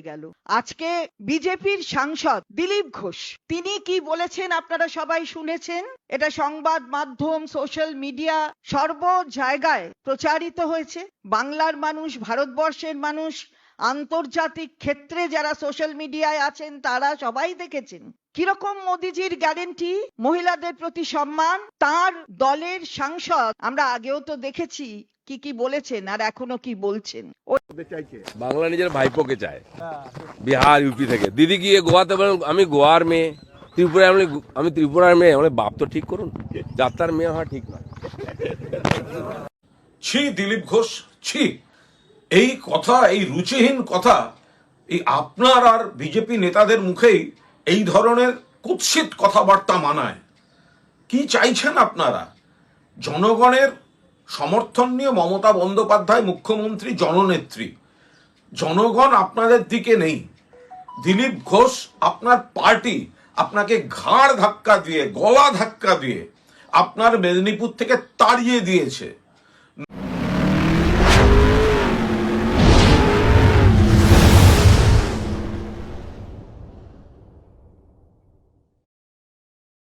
গেল। আজকে বিজেপির সাংসদ দিলীপ ঘোষ, তিনি কি বলেছেন আপনারা সবাই শুনেছেন? এটা সংবাদ মাধ্যম, সোশ্যাল মিডিয়া, সর্ব জায়গায় প্রচারিত হয়েছে। বাংলার মানুষ, ভারতবর্ষের মানুষ, আন্তর্জাতিক ক্ষেত্রে যারা সোশ্যাল মিডিয়ায় আছেন, তারা সবাই দেখেছেন। কীরকম মোদিজির গ্যারেন্টি? মহিলাদের প্রতি সম্মান? তার দলের সাংসদ, আমরা আগেও তো দেখেছি কি কি বলেছেন আর এখনও কি বলছেন? বাংলা নিজের ভাইপোকে চায়। বিহার ইউপি থেকে। দিদি গিয়ে গোয়াতে বলেন আমি গোয়ার মেয়ে। ত্রিপুরায় আমি আমি ত্রিপুরার মেয়ে। মানে বাপ তো ঠিক করুন। যাত্রার মেয়ে হওয়া ঠিক না ছি দিলীপ ঘোষ ছি। এই কথা এই রুচিহীন কথা এই আপনার আর বিজেপি নেতাদের মুখেই এই ধরনের কুৎসিত কথাবার্তা মানায়। কি চাইছেন আপনারা? জনগণের সমর্থন নিয়ে মমতা বন্দ্যোপাধ্যায় মুখ্যমন্ত্রী জননেত্রী। জনগণ আপনাদের দিকে নেই। দিলীপ ঘোষ আপনার পার্টি, আপনাকে ঘাড় ধাক্কা দিয়ে, গলা ধাক্কা দিয়ে আপনার মেদিনীপুর থেকে তাড়িয়ে দিয়েছে।